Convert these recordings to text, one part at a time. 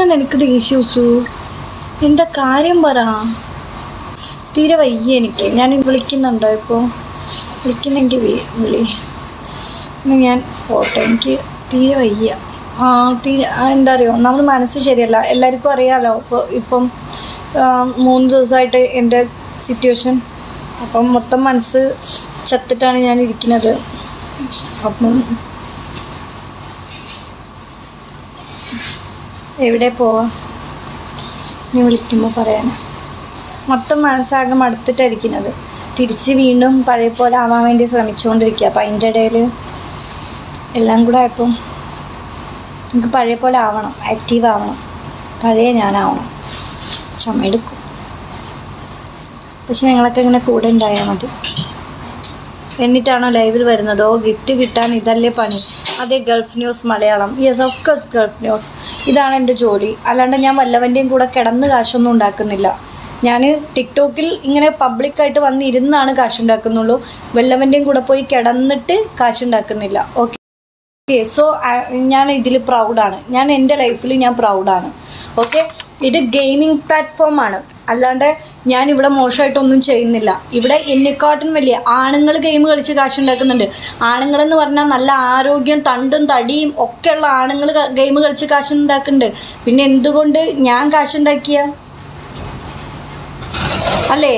എന്തിനാ നിനക്ക് ദേഷ്യം ദേഷ്യസു എന്താ കാര്യം പറ. തീരെ വയ്യ എനിക്ക്. ഞാൻ വിളിക്കുന്നുണ്ടോ ഇപ്പോൾ വിളിക്കുന്നെങ്കിൽ വിളി. ഞാൻ പോട്ടെ. എനിക്ക് തീരെ വയ്യ. ആ തീരെ എന്താ അറിയോ? നമ്മൾ മനസ്സ് ശരിയല്ല. എല്ലാവർക്കും അറിയാമല്ലോ ഇപ്പോൾ ഇപ്പം മൂന്ന് ദിവസമായിട്ട് എന്റെ സിറ്റുവേഷൻ അപ്പം മൊത്തം മനസ്സ് ചത്തിട്ടാണ് ഞാൻ ഇരിക്കുന്നത്. അപ്പം എവിടെ പോവാ? നീ വിളിക്കുമ്പോൾ പറയണം മൊത്തം മനസ്സാകെ മടുത്തിട്ടായിരിക്കുന്നത്. തിരിച്ച് വീണ്ടും പഴയ പോലെ ആവാൻ വേണ്ടി ശ്രമിച്ചുകൊണ്ടിരിക്കുക അപ്പം അതിന്റെ ഇടയിൽ എല്ലാം കൂടെ ആയപ്പം എനിക്ക് പഴയ പോലെ ആവണം. ആക്റ്റീവ് ആവണം. പഴയ ഞാനാവണം. സമയമെടുക്കും പക്ഷെ ഞങ്ങളൊക്കെ ഇങ്ങനെ കൂടെ ഉണ്ടായാൽ മതി. എന്നിട്ടാണോ ലൈവിൽ വരുന്നതോ? ഗിഫ്റ്റ് കിട്ടാൻ ഇതല്ലേ പണി. അതെ Gulf News Malayalam. Yes of course Gulf News. ഇതാണ് എന്റെ ജോലി. അല്ലാണ്ട് ഞാൻ വല്ലവന്റെയും കൂടെ കിടന്ന് കാശൊന്നും ഉണ്ടാക്കുന്നില്ല. ഞാൻ ടിക്ടോക്കിൽ ഇങ്ങനെ പബ്ലിക്കായിട്ട് വന്നിരുന്നാണ് കാശുണ്ടാക്കുന്നുള്ളൂ. വല്ലവന്റെയും കൂടെ പോയി കിടന്നിട്ട് കാശുണ്ടാക്കുന്നില്ല. ഓക്കെ ഓക്കെ സോ ഞാൻ ഇതിൽ പ്രൗഡാണ് ഞാൻ എന്റെ ലൈഫിൽ ഞാൻ പ്രൗഡാണ് ഓക്കെ ഇത് ഗെയിമിംഗ് പ്ലാറ്റ്ഫോമാണ് അല്ലാണ്ട് ഞാൻ ഇവിടെ മോശമായിട്ടൊന്നും ചെയ്യുന്നില്ല. ഇവിടെ എന്നെക്കാട്ടും വലിയ ആണുങ്ങൾ ഗെയിം കളിച്ച് കാശുണ്ടാക്കുന്നുണ്ട്. ആണുങ്ങളെന്ന് പറഞ്ഞാൽ നല്ല ആരോഗ്യം തണ്ടും തടിയും ഒക്കെയുള്ള ആണുങ്ങൾ ഗെയിം കളിച്ച് കാശുണ്ടാക്കുന്നുണ്ട്. പിന്നെ എന്തുകൊണ്ട് ഞാൻ കാശുണ്ടാക്കിയ? അല്ലേ?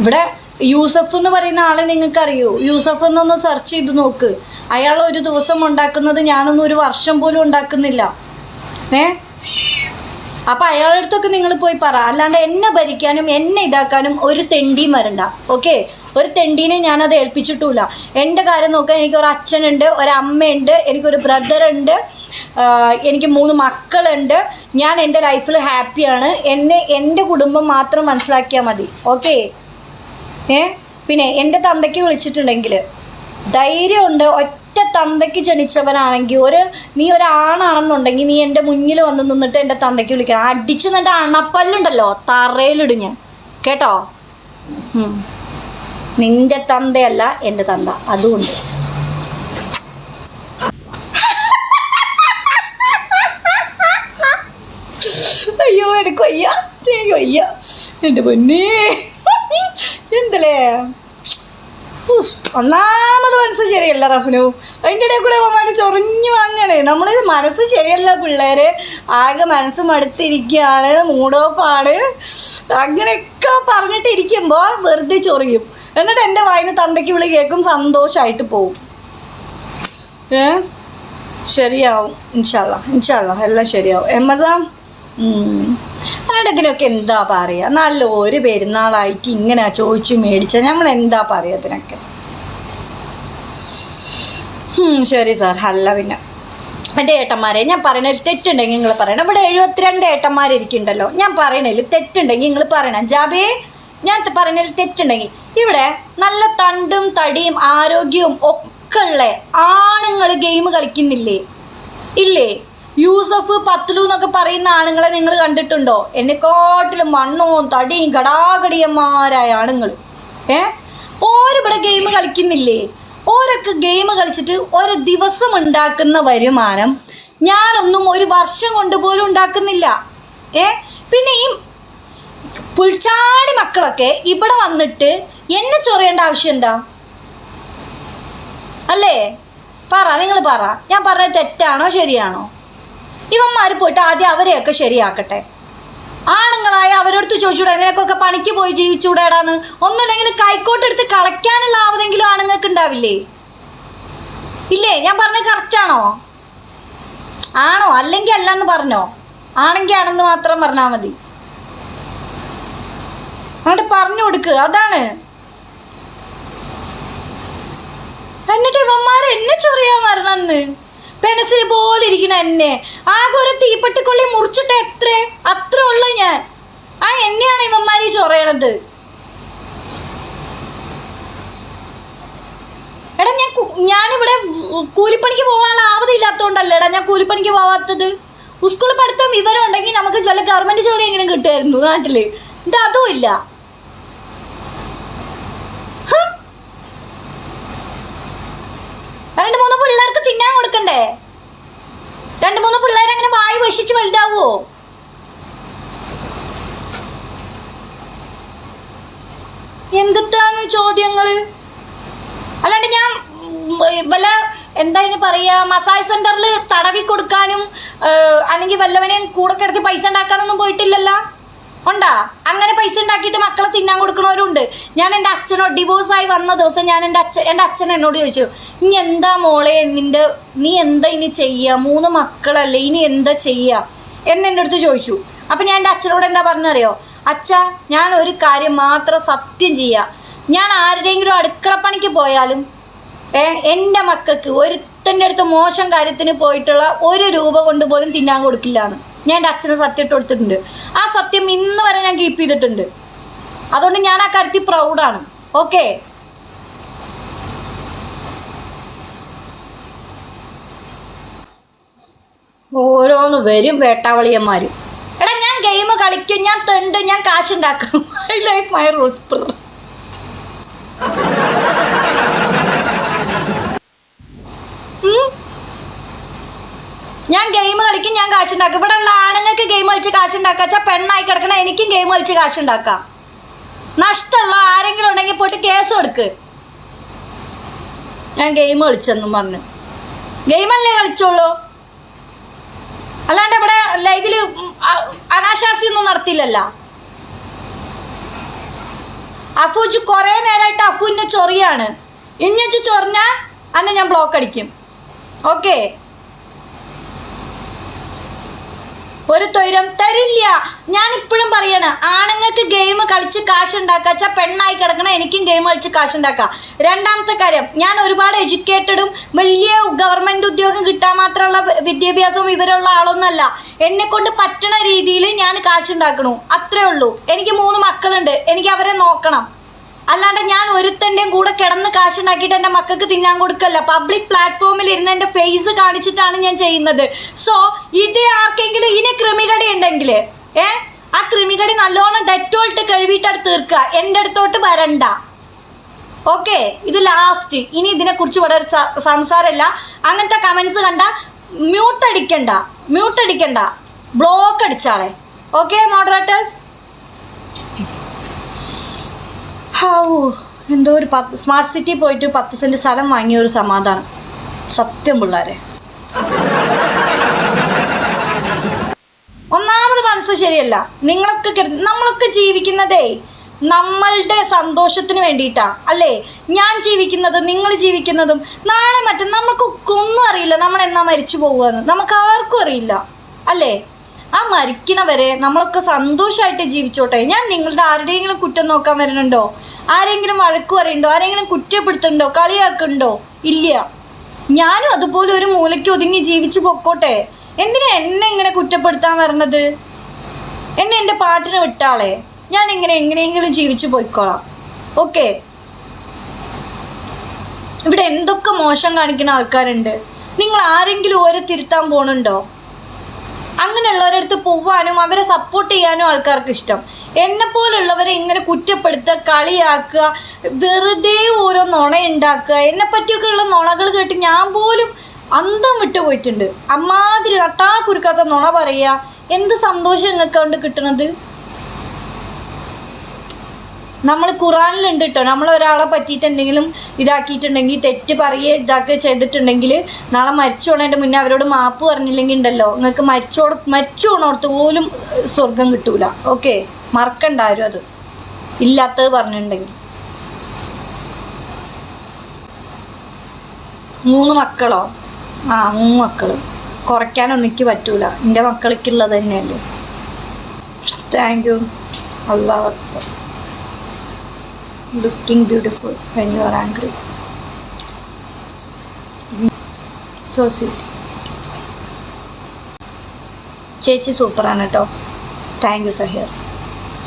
ഇവിടെ യൂസഫ് എന്ന് പറയുന്ന ആളെ നിങ്ങൾക്കറിയോ? യൂസഫ് എന്നൊന്ന് സെർച്ച് ചെയ്ത് നോക്ക്. അയാൾ ഒരു ദിവസം ഉണ്ടാക്കുന്നത് ഞാനൊന്നും ഒരു വർഷം പോലും ഉണ്ടാക്കുന്നില്ല. ഏ? അപ്പം അയാളുടെ അടുത്തൊക്കെ നിങ്ങൾ പോയി പറ. അല്ലാണ്ട് എന്നെ ഭരിക്കാനും എന്നെ ഇതാക്കാനും ഒരു തെണ്ടിയും വരണ്ട. ഓക്കെ ഒരു തെണ്ടീനെ ഞാനത് ഏൽപ്പിച്ചിട്ടുമില്ല. എന്റെ കാര്യം നോക്കാൻ എനിക്ക് ഒരു അച്ഛനുണ്ട് ഒരു അമ്മയുണ്ട് എനിക്കൊരു ബ്രദറുണ്ട് എനിക്ക് മൂന്ന് മക്കളുണ്ട്. ഞാൻ എന്റെ ലൈഫിൽ ഹാപ്പിയാണ്. എന്നെ എന്റെ കുടുംബം മാത്രം മനസ്സിലാക്കിയാൽ മതി. ഓക്കെ ഏ? പിന്നെ എന്റെ തന്തയ്ക്ക് വിളിച്ചിട്ടുണ്ടെങ്കിൽ ധൈര്യമുണ്ട് ഒറ്റ തന്തയ്ക്ക് ജനിച്ചവനാണെങ്കിൽ ഒരു നീ ഒരാണാണെന്നുണ്ടെങ്കിൽ നീ എന്റെ മുന്നിൽ വന്ന് നിന്നിട്ട് എന്റെ തന്തയ്ക്ക് വിളിക്കണം. അടിച്ച് നിന്റെ അണപ്പല്ലുണ്ടല്ലോ തറയിലിടും ഞാൻ കേട്ടോ. നിന്റെ തന്തയല്ല എന്റെ തന്ത. അതുകൊണ്ട്. അയ്യോ എനിക്ക് വയ്യ. എനിക്ക് വയ്യ. എന്റെ പൊന്നേ. എന്തല്ലേ ഒന്നാമത് മനസ്സ് ശരിയല്ല റഫ്നു. അതിന്റെ ഇടയിൽ കൂടെ അവന്മാർ ചൊറിഞ്ഞു വാങ്ങണേ. നമ്മൾ മനസ്സ് ശരിയല്ല പിള്ളേര്. ആകെ മനസ്സ് മടുത്തിരിക്കുകയാണ് മൂടോപ്പാണ് അങ്ങനെയൊക്കെ പറഞ്ഞിട്ടിരിക്കുമ്പോൾ വെറുതെ ചൊറിയും. എന്നിട്ട് എന്റെ വായിന്ന് തന്തയ്ക്ക് വിളി കേൾക്കും സന്തോഷമായിട്ട് പോവും. ഏ? ശരിയാവും. ഇൻഷാല്ല ഇൻഷാല്ല എല്ലാം ശരിയാവും. എമ്മസാം ഇതിനൊക്കെ എന്താ പറയുക നല്ല ഒരു പെരുന്നാളായിട്ട് ഇങ്ങനെ ചോദിച്ചു മേടിച്ച നമ്മൾ എന്താ പറയുക ഇതിനൊക്കെ? ഉം, ശരി സാർ. അല്ല പിന്നെ. എന്റെ ഏട്ടന്മാരെ ഞാൻ പറയണതിൽ തെറ്റുണ്ടെങ്കിൽ നിങ്ങൾ പറയണം. ഇവിടെ എഴുപത്തിരണ്ട് ഏട്ടന്മാരിരിക്കുന്നുണ്ടല്ലോ. ഞാൻ പറയണതിൽ തെറ്റുണ്ടെങ്കിൽ നിങ്ങൾ പറയണം. ജാബേ ഞാൻ പറയണതിൽ തെറ്റുണ്ടെങ്കിൽ. ഇവിടെ നല്ല തണ്ടും തടിയും ആരോഗ്യവും ഒക്കെ ഉള്ള ആണുങ്ങൾ ഗെയിം കളിക്കുന്നില്ലേ? ഇല്ലേ? യൂസഫ് പത്തുലു എന്നൊക്കെ പറയുന്ന ആണുങ്ങളെ നിങ്ങൾ കണ്ടിട്ടുണ്ടോ? എന്നെക്കാട്ടിലും മണ്ണും തടിയും കടാകടിയന്മാരായ ആണുങ്ങൾ ഏ? ഓരിവിടെ ഗെയിം കളിക്കുന്നില്ലേ? ഓരൊക്കെ ഗെയിം കളിച്ചിട്ട് ഒരു ദിവസം ഉണ്ടാക്കുന്ന വരുമാനം ഞാനൊന്നും ഒരു വർഷം കൊണ്ട് പോലും ഉണ്ടാക്കുന്നില്ല. ഏ? പിന്നെ ഈ പുൽച്ചാടി മക്കളൊക്കെ ഇവിടെ വന്നിട്ട് എന്നെ ചൊറിയേണ്ട ആവശ്യം എന്താ? അല്ലേ? പറ നിങ്ങൾ പറ. ഞാൻ പറഞ്ഞത് തെറ്റാണോ ശരിയാണോ? ഇവന്മാർ പോയിട്ട് ആദ്യം അവരെയൊക്കെ ശരിയാക്കട്ടെ. ആണുങ്ങളായ അവരോടത്ത് ചോദിച്ചൂടെ നിനക്കൊക്കെ പണിക്ക് പോയി ജീവിച്ചൂടേടാന്ന്? ഒന്നുമില്ലെങ്കിൽ കൈക്കോട്ടെടുത്ത് കളയ്ക്കാനുള്ള ആവതെങ്കിലും ആണുങ്ങൾക്ക് ഉണ്ടാവില്ലേ ഇല്ലേ? ഞാൻ പറഞ്ഞത് കറക്റ്റാണോ ആണോ? അല്ലെങ്കിൽ അല്ലെന്ന് പറഞ്ഞോ? ആണെങ്കിൽ ആണെന്ന് മാത്രം പറഞ്ഞാൽ മതി. അങ്ങോട്ട് പറഞ്ഞു കൊടുക്ക് അതാണ്. എന്നിട്ട് ഇവന്മാർ എന്നെ ചൊറിയാൻ വരണമെന്ന് പെൻസിൽ പോലെ ഇരിക്കണ എന്നെ. ആകെ ഒരു തീപ്പെട്ടിക്കൊള്ളി മുറിച്ചിട്ട് എത്ര? അത്ര ഉള്ളു ഞാൻ. ആ എന്നെയാണ് ഇവന്മാരി ചൊറയണത്. എടാ ഞാൻ ഞാനിവിടെ കൂലിപ്പണിക്ക് പോകാനുള്ള ആവതില്ലാത്തതുകൊണ്ടല്ലേടാ ഞാൻ കൂലിപ്പണിക്ക് പോവാത്തത്? സ്കൂളിൽ പഠിത്തം വിവരം ഉണ്ടെങ്കിൽ നമുക്ക് വല്ല ഗവൺമെന്റ് ജോലി എങ്ങനെ കിട്ടുമായിരുന്നു നാട്ടിൽ. ഇത് അതും ഇല്ല. കൊടുക്കണ്ടേ രണ്ട് മൂന്ന് പിള്ളേർ അങ്ങനെ വായി വശിച്ച് വലുതാവോ? എന്തിട്ടാണ് ചോദ്യങ്ങൾ? അല്ലാണ്ട് ഞാൻ വല്ല എന്താ ഇനി പറയാ മസാജ് സെന്ററിൽ തടവി കൊടുക്കാനും അല്ലെങ്കിൽ വല്ലവനെയും കൂടെ കിടത്തി പൈസ ഉണ്ടാക്കാനൊന്നും പോയിട്ടില്ലല്ലോ? ഉണ്ടാ? അങ്ങനെ പൈസ ഉണ്ടാക്കിയിട്ട് മക്കളെ തിന്നാൻ കൊടുക്കണവരുണ്ട്. ഞാൻ എന്റെ അച്ഛനോട് ഡിവോഴ്സായി വന്ന ദിവസം ഞാൻ എന്റെ അച്ഛൻ എന്റെ അച്ഛൻ എന്നോട് ചോദിച്ചു ഇനി എന്താ മോളെ നിന്റെ നീ എന്താ ഇനി ചെയ്യുക മൂന്ന് മക്കളല്ലേ ഇനി എന്താ ചെയ്യുക എന്ന് എന്റെ അടുത്ത് ചോദിച്ചു. അപ്പം ഞാൻ എന്റെ അച്ഛനോട് എന്താ പറഞ്ഞറിയോ? അച്ഛ ഞാൻ ഒരു കാര്യം മാത്രം സത്യം ചെയ്യുക ഞാൻ ആരുടെയെങ്കിലും അടുക്കളപ്പണിക്ക് പോയാലും എന്റെ മക്കൾക്ക് ഒരുത്തന്റെ അടുത്ത് മോശം കാര്യത്തിന് പോയിട്ടുള്ള ഒരു രൂപ കൊണ്ട് പോലും തിന്നാൻ കൊടുക്കില്ല എന്ന് ഞാൻ എന്റെ അച്ഛന് സത്യം ഇട്ട് കൊടുത്തിട്ടുണ്ട്. ആ സത്യം ഇന്ന് വരെ ഞാൻ കീപ്പ് ചെയ്തിട്ടുണ്ട്. അതുകൊണ്ട് ഞാൻ ആ കാര്യത്തിൽ പ്രൗഡാണ് ഓക്കെ ഓരോന്ന് വരും വേട്ടാവളിയന്മാർ എടാ ഞാൻ ഗെയിം കളിക്കും ഞാൻ തെണ്ട് ഞാൻ കാശുണ്ടാക്കും. ഐ ലൈക്ക് മൈ റോസ്പർ ഉം. ഞാൻ ഗെയിം കളിക്കും ഞാൻ കാശുണ്ടാക്കും. ഇവിടെ ഉള്ള ആണുങ്ങൾക്ക് ഗെയിം കളിച്ച് കാശുണ്ടാക്കാം. വെച്ചാൽ പെണ്ണായി കിടക്കണ എനിക്കും ഗെയിം കളിച്ച് കാശുണ്ടാക്കാം. നഷ്ടമുള്ള ആരെങ്കിലും ഉണ്ടെങ്കിൽ പോയിട്ട് കേസ് കൊടുക്ക്. ഞാൻ ഗെയിം കളിച്ചെന്നും പറഞ്ഞു. ഗെയിമല്ലേ കളിച്ചോളൂ അല്ലാണ്ട് ഇവിടെ ലൈവിൽ അനാശാസി ഒന്നും നടത്തില്ലല്ലോ. അഫുജ് കുറേ നേരമായിട്ട് അഫു എന്നെ ചൊറിയാണ്. ഇഞ്ഞു ചൊറിഞ്ഞാൽ അന്നെ ഞാൻ ബ്ലോക്ക് അടിക്കും. ഓക്കെ ഒരു തൊയിരം തരില്ല. ഞാൻ ഇപ്പോഴും പറയാണ് ആണുങ്ങൾക്ക് ഗെയിം കളിച്ച് കാശ് ഉണ്ടാക്കാച്ച പെണ്ണായി കിടക്കണ എനിക്കും ഗെയിം കളിച്ച് കാശ് ഉണ്ടാക്കാം രണ്ടാമത്തെ കാര്യം ഞാൻ ഒരുപാട് എഡ്യൂക്കേറ്റഡും വലിയ ഗവൺമെന്റ് ഉദ്യോഗം കിട്ടാൻ മാത്രമുള്ള വിദ്യാഭ്യാസവും ഇവരുള്ള ആളൊന്നല്ല എന്നെ കൊണ്ട് പറ്റണ രീതിയിൽ ഞാൻ കാശ് ഉണ്ടാക്കണു അത്രേ ഉള്ളൂ. എനിക്ക് മൂന്ന് മക്കളുണ്ട്. എനിക്ക് അവരെ നോക്കണം. അല്ലാണ്ട് ഞാൻ ഒരുത്തന്റെയും കൂടെ കിടന്ന് കാശുണ്ടാക്കിയിട്ട് എന്റെ മക്കൾക്ക് തിന്നാൻ കൊടുക്കല്ല. പബ്ലിക് പ്ലാറ്റ്ഫോമിൽ ഇരുന്ന് എന്റെ ഫേസ് കാണിച്ചിട്ടാണ് ഞാൻ ചെയ്യുന്നത്. സോ ഇത് ആർക്കെങ്കിലും ഇനി ക്രിമികടി ഉണ്ടെങ്കിൽ ഏ? ആ ക്രിമികടി നല്ലോണം ഡെറ്റോൾട്ട് കഴുകിയിട്ട് തീർക്കുക. എന്റെ അടുത്തോട്ട് വരണ്ട. ഓക്കെ ഇത് ലാസ്റ്റ് ഇനി ഇതിനെക്കുറിച്ച് വളരെ സംസാരമില്ല. അങ്ങനത്തെ കമൻസ് കണ്ട മ്യൂട്ട് അടിക്കണ്ട. മ്യൂട്ട് അടിക്കണ്ട. ബ്ലോക്ക് അടിച്ചാളെ. ഓക്കെ മോഡറേറ്റേഴ്സ് ഹാവൂ. എന്തോ ഒരു പത്ത് സ്മാർട്ട് സിറ്റി പോയിട്ട് പത്ത് സെന്റ് സ്ഥലം വാങ്ങിയ ഒരു സമാധാനം. സത്യം പിള്ളേരെ. ഒന്നാമത് മനസ്സ് ശരിയല്ല. നിങ്ങളൊക്കെ നമ്മളൊക്കെ ജീവിക്കുന്നതേ നമ്മളുടെ സന്തോഷത്തിന് വേണ്ടിയിട്ടാ. അല്ലേ? ഞാൻ ജീവിക്കുന്നത് നിങ്ങൾ ജീവിക്കുന്നതും നാളെ മറ്റും നമുക്കൊക്കെ ഒന്നും അറിയില്ല. നമ്മൾ എന്നാ മരിച്ചു പോകുമെന്ന് നമുക്ക് ആർക്കും അറിയില്ല. അല്ലേ? ആ മരിക്കണവരെ നമ്മളൊക്കെ സന്തോഷമായിട്ട് ജീവിച്ചോട്ടെ. ഞാൻ നിങ്ങളുടെ ആരുടെയെങ്കിലും കുറ്റം നോക്കാൻ വരുന്നുണ്ടോ? ആരെങ്കിലും വഴക്കു പറയുന്നുണ്ടോ ആരെങ്കിലും കുറ്റപ്പെടുത്തുന്നുണ്ടോ കളിയാക്കുന്നുണ്ടോ ഇല്ല. ഞാനും അതുപോലെ ഒരു മൂലയ്ക്ക് ഒതുങ്ങി ജീവിച്ചു പൊക്കോട്ടെ. എന്തിനാ എന്നെ ഇങ്ങനെ കുറ്റപ്പെടുത്താൻ വരണത്? എന്നെ എന്റെ പാട്ടിന് വിട്ടാളെ? ഞാൻ ഇങ്ങനെ എങ്ങനെയെങ്കിലും ജീവിച്ചു പോയിക്കോളാം. ഓക്കെ. ഇവിടെ എന്തൊക്കെ മോശം കാണിക്കുന്ന ആൾക്കാരുണ്ട്? നിങ്ങൾ ആരെങ്കിലും ഓരെ തിരുത്താൻ പോണുണ്ടോ? അങ്ങനെയുള്ളവരുടെ അടുത്ത് പോവാനും അവരെ സപ്പോർട്ട് ചെയ്യാനും ആൾക്കാർക്ക് ഇഷ്ടം. എന്നെ പോലുള്ളവരെ ഇങ്ങനെ കുറ്റപ്പെടുത്തുക കളിയാക്കുക വെറുതെ ഓരോ നുണ ഉണ്ടാക്കുക എന്നെ ഉള്ള നുണകൾ കേട്ട് ഞാൻ പോലും അന്തം വിട്ടു പോയിട്ടുണ്ട്. അമ്മാതിരി നട്ടാ കുരുക്കാത്ത നുണ പറയുക. എന്ത് സന്തോഷം നിങ്ങൾക്ക് കൊണ്ട് കിട്ടണത്? നമ്മൾ ഖുറാനിലുണ്ട് കേട്ടോ നമ്മൾ ഒരാളെ പറ്റിയിട്ട് എന്തെങ്കിലും ഇതാക്കിയിട്ടുണ്ടെങ്കിൽ തെറ്റ് പറയുക ഇതാക്കുക ചെയ്തിട്ടുണ്ടെങ്കിൽ നാളെ മരിച്ചു പോണതിന്റെ മുന്നേ അവരോട് മാപ്പ് പറഞ്ഞില്ലെങ്കിൽ ഉണ്ടല്ലോ. നിങ്ങൾക്ക് മരിച്ചോട് മരിച്ചു പോണോടത്ത് പോലും സ്വർഗം കിട്ടൂല. ഓക്കെ? മറക്കണ്ടാരും അത്. ഇല്ലാത്തത് പറഞ്ഞിട്ടുണ്ടെങ്കിൽ. മൂന്ന് മക്കളോ? ആ മൂന്ന് മക്കൾ കുറയ്ക്കാനൊന്നും എനിക്ക് പറ്റൂല. എന്റെ മക്കൾക്കുള്ളത് തന്നെയല്ലേ. Thank you. അള്ളാഹ് അക്ബർ beautiful when you are angry. So sweet ചേച്ചി സൂപ്പറാണ് കേട്ടോ. താങ്ക് യു സഹിയർ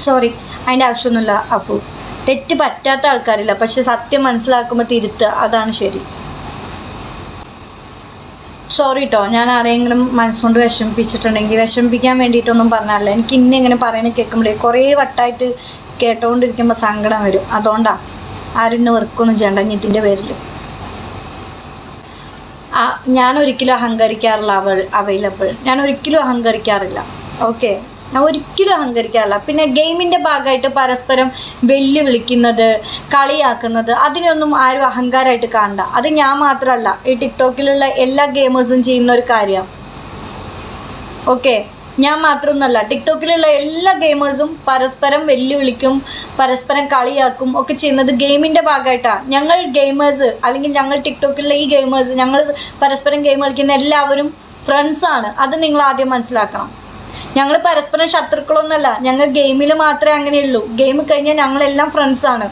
സോറി അതിന്റെ ആവശ്യമൊന്നുമില്ല അഫു. തെറ്റ് പറ്റാത്ത ആൾക്കാരില്ല പക്ഷെ സത്യം മനസ്സിലാക്കുമ്പോൾ തിരുത്തുക അതാണ് ശരി. സോറി കേട്ടോ ഞാൻ ആരെങ്കിലും മനസ്സുകൊണ്ട് വിഷമിപ്പിച്ചിട്ടുണ്ടെങ്കിൽ വിഷമിപ്പിക്കാൻ വേണ്ടിയിട്ടൊന്നും പറഞ്ഞല്ല എനിക്ക് ഇന്ന ഇങ്ങനെ പറയുന്നത് കേൾക്കുമ്പോഴേ കുറേ വട്ടായിട്ട് കേട്ടോണ്ടിരിക്കുമ്പോൾ സങ്കടം വരും. അതുകൊണ്ടാ ആരും എന്നെ വെറുക്കൊന്നും ചെയ്യണ്ട ഇതിന്റെ പേരിൽ ആ ഞാൻ ഒരിക്കലും അഹങ്കരിക്കാറില്ല അവൾ അവൈലബിൾ ഞാൻ ഒരിക്കലും അഹങ്കരിക്കാറില്ല. ഓക്കെ ഞാൻ ഒരിക്കലും അഹങ്കരിക്കാറില്ല. പിന്നെ ഗെയിമിന്റെ ഭാഗമായിട്ട് പരസ്പരം വെല്ലുവിളിക്കുന്നത് കളിയാക്കുന്നത് അതിനൊന്നും ആരും അഹങ്കാരമായിട്ട് കാണണ്ട. അത് ഞാൻ മാത്രമല്ല ഈ ടിക്ടോക്കിലുള്ള എല്ലാ ഗെയിമേഴ്സും ചെയ്യുന്ന ഒരു കാര്യമാണ് ഓക്കെ ഞാൻ മാത്രമൊന്നുമല്ല ടിക്ടോക്കിലുള്ള എല്ലാ ഗെയിമേഴ്സും പരസ്പരം വെല്ലുവിളിക്കും പരസ്പരം കളിയാക്കും ഒക്കെ ചെയ്യുന്നത് ഗെയിമിന്റെ ഭാഗമായിട്ടാണ് ഞങ്ങൾ ഗെയിമേഴ്സ് അല്ലെങ്കിൽ ഞങ്ങൾ ടിക്ടോക്കിലുള്ള ഈ ഗെയിമേഴ്സ് ഞങ്ങൾ പരസ്പരം ഗെയിം കളിക്കുന്ന എല്ലാവരും ഫ്രണ്ട്സാണ് അത് നിങ്ങൾ ആദ്യം മനസ്സിലാക്കണം. ഞങ്ങൾ പരസ്പരം ശത്രുക്കളൊന്നുമല്ല ഞങ്ങൾ ഗെയിമിൽ മാത്രമേ അങ്ങനെയുള്ളൂ. ഗെയിം കഴിഞ്ഞാൽ ഞങ്ങളെല്ലാം ഫ്രണ്ട്സാണ്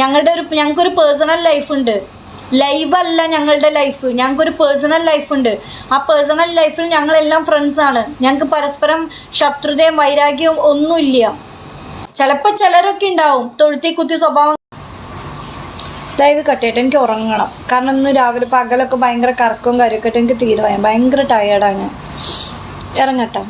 ഞങ്ങളുടെ ഒരു ഞങ്ങൾക്കൊരു പേഴ്സണൽ ലൈഫ് ഉണ്ട്. ലൈവ് അല്ല ഞങ്ങളുടെ ലൈഫ്. ഞങ്ങൾക്കൊരു പേഴ്സണൽ ലൈഫുണ്ട് ആ പേഴ്സണൽ ലൈഫിൽ ഞങ്ങളെല്ലാം ഫ്രണ്ട്സാണ് ഞങ്ങൾക്ക് പരസ്പരം ശത്രുതയും വൈരാഗ്യവും ഒന്നുമില്ല. ചിലപ്പോൾ ചിലരൊക്കെ ഉണ്ടാവും. തൊഴുത്തി കുത്തി സ്വഭാവം. ലൈവ് കട്ടിയിട്ട് എനിക്ക് ഉറങ്ങണം. കാരണം ഇന്ന് രാവിലെ പകലൊക്കെ ഭയങ്കര കറക്കവും കാര്യമൊക്കെ എനിക്ക് തീരുമാനം. ഭയങ്കര ടയേർഡാണ് ഇറങ്ങട്ടെ.